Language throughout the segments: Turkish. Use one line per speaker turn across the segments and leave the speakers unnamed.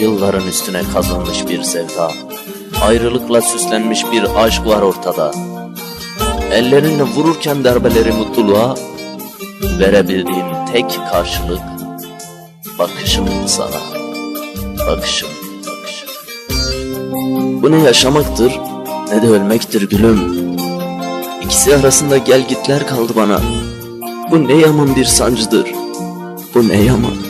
Yılların üstüne kazanmış bir sevda, ayrılıkla süslenmiş bir aşk var ortada. Ellerinle vururken darbeleri mutluluğa, verebildiğim tek karşılık bakışım sana. Bakışım, bakışım. Bu ne yaşamaktır ne de ölmektir gülüm. İkisi arasında gel gitler kaldı bana. Bu ne yaman bir sancıdır. Bu ne yaman.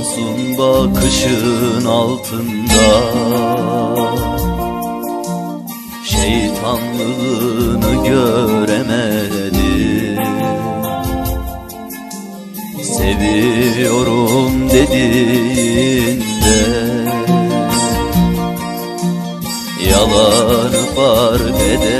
masum bakışın altında. Şeytanlığını göremedim. Seviyorum dediğinde. Yalanı fark edemedim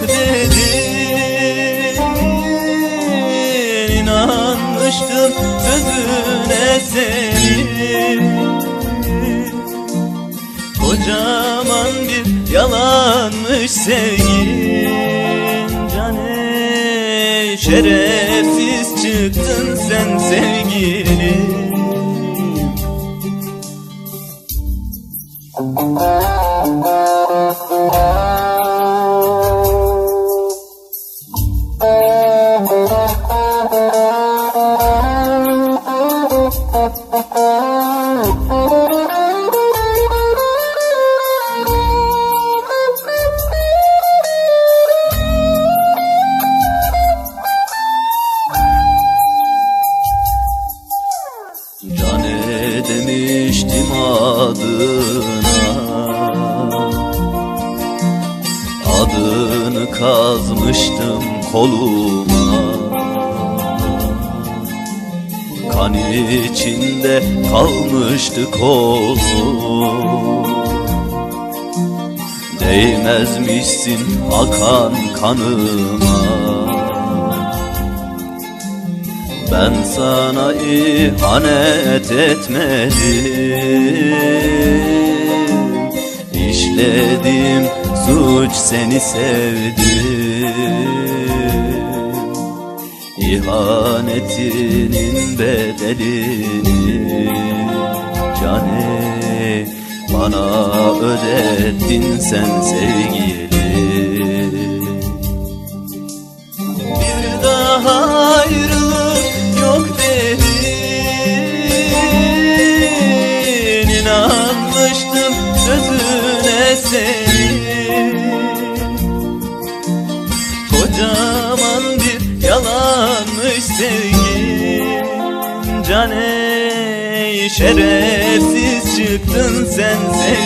yok dedin İnanmıştım sözüne senin. Kocaman bir yalanmış sevgin Cane şerefsiz çıktın sen sevgilim Cane adına. Adını kazmıştım koluma. Kan içinde kalmıştı kolum. Değmezmişsin akan kanıma ben sana ihanet etmedim. İşledim suç seni sevdim. İhanetinin bedelini cane Bana ödettin sen sevgili sözüne senin Kocaman bir yalanmış sevgin Cane şerefsiz çıktın sen sevgilim